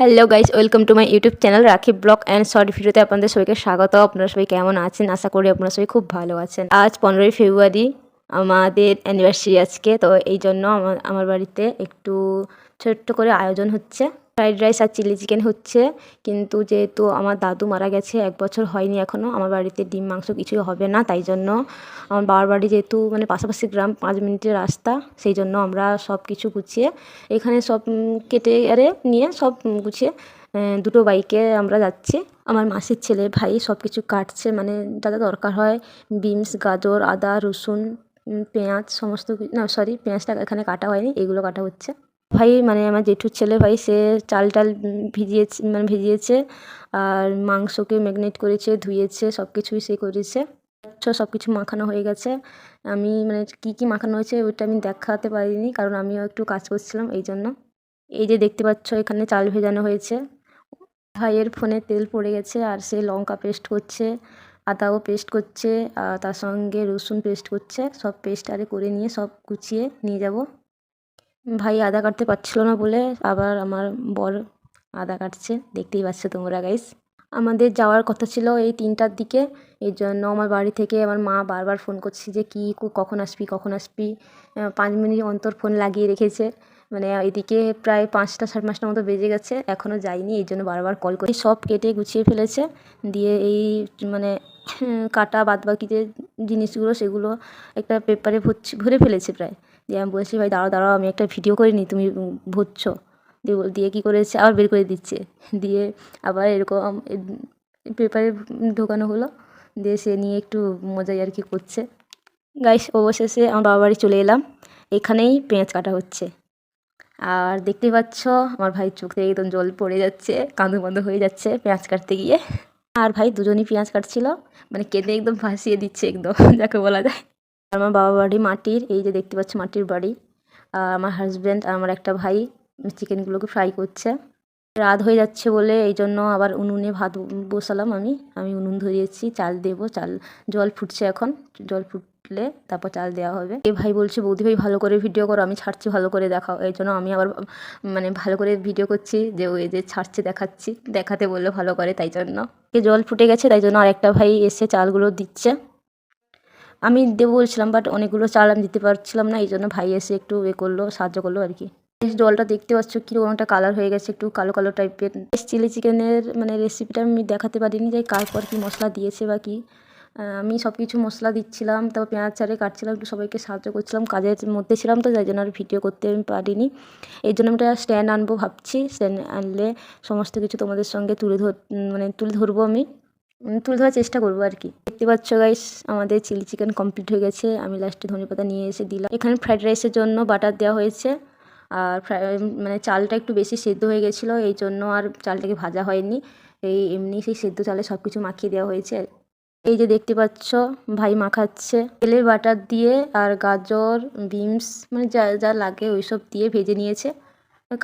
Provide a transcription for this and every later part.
Hello guys welcome to my YouTube channel Rakhi vlog and short ভিডিওতে আপনাদের সবাইকে স্বাগত। আপনারা সবাই কেমন আছেন? আশা করি আপনারা সবাই খুব ভালো আছেন। আজ পনেরোই ফেব্রুয়ারি, আমাদের অ্যানিভার্সারি আজকে, তো এই জন্য আমার আমার বাড়িতে একটু ছোট্ট করে আয়োজন হচ্ছে। ফ্রাইড রাইস আর চিলি চিকেন হচ্ছে। কিন্তু যেহেতু আমার দাদু মারা গেছে, এক বছর হয়নি এখনও আমার বাড়িতে ডিম, মাংস কিছুই হবে না, তাই জন্য আমার বাবার বাড়ি যেহেতু মানে পাশাপাশি গ্রাম, পাঁচ মিনিটের রাস্তা, সেই জন্য আমরা সব কিছু গুছিয়ে, এখানে সব কেটে আরে নিয়ে সব গুছিয়ে দুটো বাইকে আমরা যাচ্ছি। আমার মাসির ছেলে ভাই সব কিছু কাটছে মানে যা যা দরকার হয়, বিনস, গাজর, আদা, রসুন পেঁয়াজ, সমস্ত না সরি পেঁয়াজটা এখানে কাটা হয়নি, এগুলো কাটা হচ্ছে। ভাই মানে আমার জেঠুর ছেলে ভাই, সে চাল টাল ভিজিয়েছে মানে ভিজিয়েছে আর মাংসকে ম্যাগনেট করেছে, ধুয়েছে সব কিছুই সে করেছে। সব কিছু মাখানো হয়ে গেছে। আমি মানে কী কী মাখানো হয়েছে ওইটা আমি দেখাতে পারিনি কারণ আমিও একটু কাজ করছিলাম এই জন্য এই যে দেখতে পাচ্ছ, এখানে চাল ভেজানো হয়েছে। ভাইয়ের ফোনে তেল পড়ে গেছে আর সে লঙ্কা পেস্ট করছে, আদাও পেস্ট করছে, আর তার সঙ্গে রসুন পেস্ট করছে। সব পেস্ট আরে করে নিয়ে সব গুছিয়ে নিয়ে যাব। ভাই আদা কাটতে পারছিল না বলে আবার আমার বর আদা কাটছে। দেখতেই পাচ্ছ তোমরা গাইস আমাদের যাওয়ার কথা ছিল এই তিনটার দিকে। এই জন্য আমার বাড়ি থেকে আমার মা বারবার ফোন করছে যে কী, কখন আসবি কখন আসবি? পাঁচ মিনিট অন্তর ফোন লাগিয়ে রেখেছে। মানে এদিকে প্রায় পাঁচটা সাড়ে পাঁচটার মতো বেজে গেছে এখনও যায়নি এই জন্য বারবার কল করে। সব কেটে গুছিয়ে ফেলেছে, দিয়ে এই মানে কাটা বাদ বাকি যে জিনিসগুলো, সেগুলো একটা পেপারে ভরছি, ভরে ফেলেছে প্রায়। দিয়ে আমি বলছি, ভাই, দাঁড়াও দাঁড়াও, আমি একটা ভিডিও করে নিই তুমি ভরছো। দিয়ে দিয়ে কী করেছে, আবার বের করে দিচ্ছে। দিয়ে আবার এরকম পেপারে ঢোকানো হলো, দিয়ে সে নিয়ে একটু মজাই আর কি করছে। গাইস অবশেষে আমার বাবা বাড়ি চলে এলাম। এখানেই পেঁয়াজ কাটা হচ্ছে। আর দেখতেই পাচ্ছ, আমার ভাই চোখ থেকে একদম জল পড়ে যাচ্ছে কাঁদো বন্ধ হয়ে যাচ্ছে পেঁয়াজ কাটতে গিয়ে। আর ভাই দুজনই পেঁয়াজ কাটছিল মানে কেঁদে একদম ভাসিয়ে দিচ্ছে একদম, যাকে বলা যায়। আমার বাবা বাড়ি মাটির, এই যে দেখতে পাচ্ছ মাটির বাড়ি। আমার হাজব্যান্ড আর আমার একটা ভাই চিকেনগুলোকে ফ্রাই করছে। রাত হয়ে যাচ্ছে বলে এই জন্য আবার উনুনে ভাত বসালাম আমি। আমি উনুন ধরিয়েছি, চাল দেবো, চাল, জল ফুটছে এখন, জল ফুটলে তারপর চাল দেওয়া হবে। এ ভাই বলছে, বৌদি ভাই, ভালো করে ভিডিও করো, আমি ছাড়ছি, ভালো করে দেখাও। এই জন্য আমি আবার মানে ভালো করে ভিডিও করছি, যে ওই যে ছাড়ছে, দেখাচ্ছি। দেখাতে বললে ভালো করে, তাই জন্য। জল ফুটে গেছে, তাই জন্য আরেকটা ভাই এসে চালগুলো দিচ্ছে। আমি দেবো বলছিলাম বাট অনেকগুলো চাল আমি দিতে পারছিলাম না, এই জন্য ভাই এসে একটু এ করল, সাহায্য করল আর কি। এই জলটা দেখতে পাচ্ছ, কীরকম একটা কালার হয়ে গেছে, একটু কালো কালো টাইপের চিলি চিকেনের মানে রেসিপিটা আমি দেখাতে পারিনি, যে কারপর কী মশলা দিয়েছে বা কী। আমি সব কিছু মশলা দিচ্ছিলাম, তারপর পেঁয়াজ চারে কাটছিলাম, একটু সবাইকে সাহায্য করছিলাম, কাজের মধ্যে ছিলাম তো যাই জন্য আর ভিডিও করতে আমি পারিনি। এই জন্য আমি একটা স্ট্যান্ড আনব ভাবছি স্ট্যান্ড আনলে সমস্ত কিছু তোমাদের সঙ্গে তুলে ধর মানে তুলে ধরবো আমি। তুলে ধরার চেষ্টা করব আর কি। দেখতে পাচ্ছ গাইস আমাদের চিলি চিকেন কমপ্লিট হয়ে গেছে, আমি লাস্টে ধনেপাতা নিয়ে এসে দিলাম। এখানে ফ্রাইড রাইসের জন্য বাটার দেওয়া হয়েছে, আর মানে চালটা একটু বেশি সেদ্ধ হয়ে গেছিল, এই জন্য আর চালটাকে ভাজা হয়নি। এই এমনি সেই সেদ্ধ চালে সব কিছু মাখিয়ে দেওয়া হয়েছে। এই যে দেখতে পাচ্ছ, ভাই মাখাচ্ছে। তেলের বাটার দিয়ে আর গাজর, বিনস মানে যা যা লাগে ওই সব দিয়ে ভেজে নিয়েছে।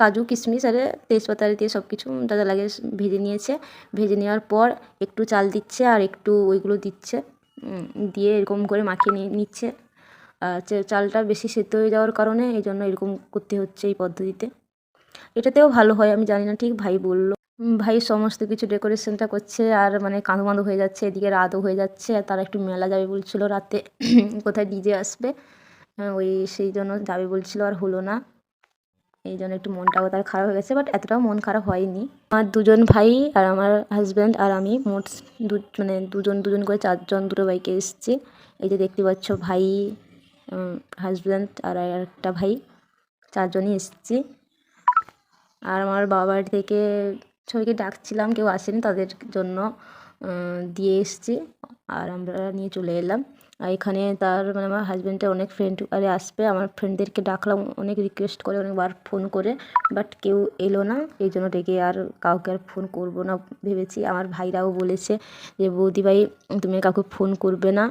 কাজু, কিশমিশ আর তেজপাতা দিয়ে সব কিছু যা যা লাগে ভেজে নিয়েছে। ভেজে নেওয়ার পর একটু চাল দিচ্ছে আর একটু ওইগুলো দিচ্ছে। দিয়ে এরকম করে মাখিয়ে নিচ্ছে। চালটা বেশি সেদ্ধ হয়ে যাওয়ার কারণে এই জন্য এরকম করতে হচ্ছে এই পদ্ধতিতে। এটাতেও ভালো হয়, আমি জানি না, ঠিক ভাই বলল। ভাই সমস্ত কিছু ডেকোরেশনটা করছে আর মানে কাঁদো মাঁদো হয়ে যাচ্ছে, এদিকে রাতও হয়ে যাচ্ছে আর তারা একটু মেলা যাবে বলছিল রাতে, কোথায় ডিজে আসবে? ওই সেই জন্য যাবে বলছিল আর হলো না। এই জন্য একটু মনটাও তার খারাপ হয়ে গেছে বাট এতটাও মন খারাপ হয়নি। আমার দুজন ভাই আর আমার হাজব্যান্ড আর আমি মোট দু মানে দুজন দুজন করে চারজন দুটো বাইকে এসেছি। এই যে দেখতে পাচ্ছ ভাই হাজব্যান্ড আর একটা ভাই, চারজনই এসেছি। আর আমার বাবা বাড়ি থেকে সবাইকে ডাকছিলাম, কেউ আসেনি তাদের জন্য দিয়ে এসেছি আর আমরা নিয়ে চলে এলাম। আর এখানে তার মানে আমার হাজব্যান্ডের অনেক ফ্রেন্ড আরে আসবে, আমার ফ্রেন্ডদেরকে ডাকলাম, অনেক রিকোয়েস্ট করে, অনেকবার ফোন করে বাট কেউ এলো না, এই জন্য ডেকে আর কাউকে আর ফোন করব না ভেবেছি। আমার ভাইরাও বলেছে যে, বৌদি ভাই, তুমি কাউকে ফোন করবে না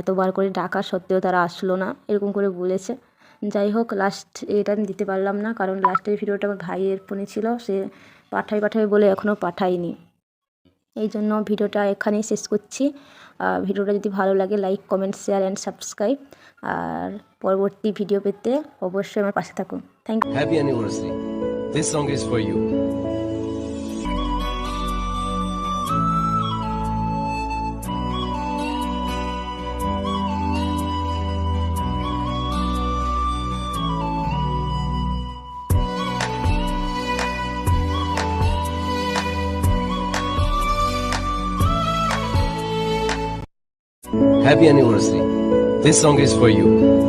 এতবার করে ডাকা সত্ত্বেও তারা আসলো না, এরকম করে বলেছে। যাই হোক লাস্ট এটা আমি দিতে পারলাম না, কারণ লাস্টের ভিডিওটা আমার ভাইয়ের ফোনে ছিল, সে পাঠাই পাঠাবে বলে এখনও পাঠাইনি। এই জন্য ভিডিওটা এখানেই শেষ করছি। ভিডিওটা যদি ভালো লাগে like comment share and subscribe আর পরবর্তী ভিডিও পেতে অবশ্যই আমার পাশে থাকুন। Thank you happy anniversary this song is for you. Happy anniversary. This song is for you.